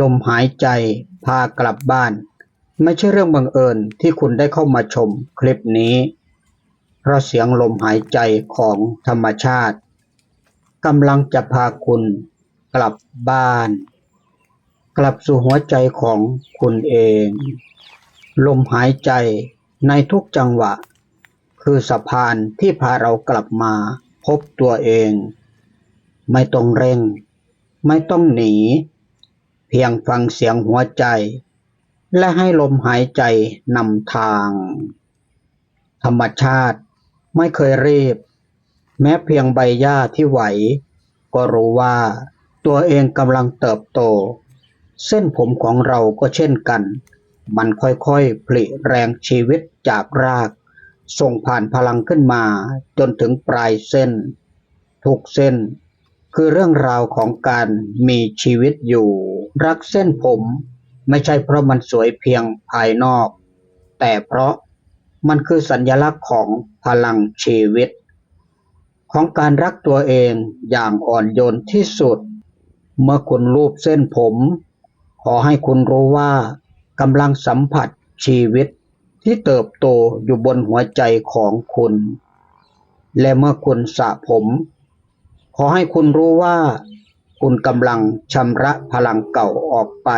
ลมหายใจพากลับบ้าน ไม่ใช่เรื่องบังเอิญที่คุณได้เข้ามาชมคลิปนี้ เพราะเสียงลมหายใจของธรรมชาติกำลังจะพาคุณกลับบ้าน กลับสู่หัวใจของคุณเอง ลมหายใจในทุกจังหวะ คือสะพานที่พาเรากลับมาพบตัวเอง ไม่ต้องเร่ง ไม่ต้องหนี พียงฟังเสียงหัวใจ และให้ลมหายใจนำทาง ธรรมชาติไม่เคยรีบ แม้เพียงใบหญ้าที่ไหว ก็รู้ว่าตัวเองกำลังเติบโต เส้นผมของเราก็เช่นกัน มันค่อยๆผลิแรงชีวิตจากราก ส่งผ่านพลังขึ้นมาจนถึงปลายเส้น ทุกเส้น คือเรื่องราวของการมีชีวิตอยู่ รักเส้นผม ไม่ใช่เพราะมันสวยเพียงภายนอก แต่เพราะมันคือสัญลักษณ์ของพลังชีวิต ของการรักตัวเองอย่างอ่อนโยนที่สุด เมื่อคุณรูปเส้นผม ขอให้คุณรู้ว่ากำลังสัมผัสชีวิตที่เติบโตอยู่บนหัวใจของคุณ และเมื่อคุณสระผม ขอให้คุณรู้ว่า คุณกำลังชำระพลังเก่าออกไป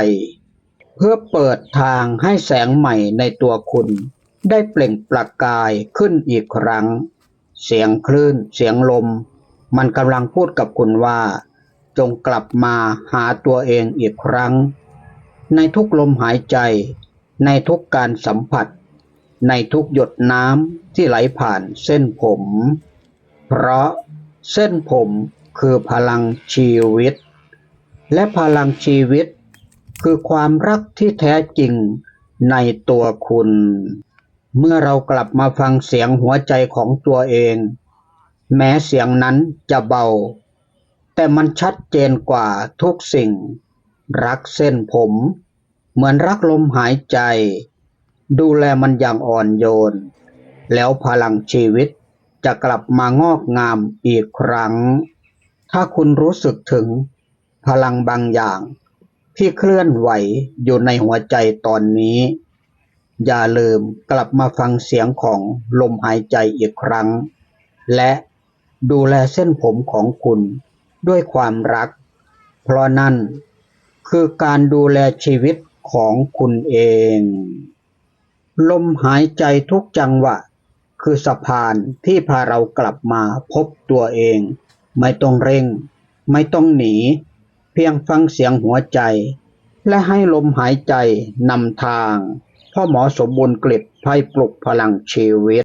เพื่อเปิดทางให้แสงใหม่ในตัวคุณ ได้เปล่งประกายขึ้นอีกครั้ง เสียงคลื่น เสียงลม มันกำลังพูดกับคุณว่า จงกลับมาหาตัวเองอีกครั้ง ในทุกลมหายใจ ในทุกการสัมผัส ในทุกหยดน้ำที่ไหลผ่านเส้นผม เพราะเส้นผม คือพลังชีวิต และพลังชีวิต คือความรักที่แท้จริงในตัวคุณ เมื่อเรากลับมาฟังเสียงหัวใจของตัวเอง แม้เสียงนั้นจะเบา แต่มันชัดเจนกว่าทุกสิ่ง รักเส้นผม เหมือนรักลมหายใจ ดูแลมันอย่างอ่อนโยน แล้วพลังชีวิตจะกลับมางอกงามอีกครั้ง ถ้าคุณรู้สึกถึงพลังบางอย่างที่เคลื่อนไหวอยู่ในหัวใจตอนนี้ อย่าลืมกลับมาฟังเสียงของลมหายใจอีกครั้ง และดูแลเส้นผมของคุณด้วยความรัก เพราะนั่นคือการดูแลชีวิตของคุณเอง ลมหายใจทุกจังหวะ คือสะพานที่พาเรากลับมาพบตัวเอง ไม่ต้องเร่ง ไม่ต้องหนี เพียงฟังเสียงหัวใจ และให้ลมหายใจนำทาง พ่อหมอสมบูรณ์กลิบไพ่ปลุกพลังชีวิต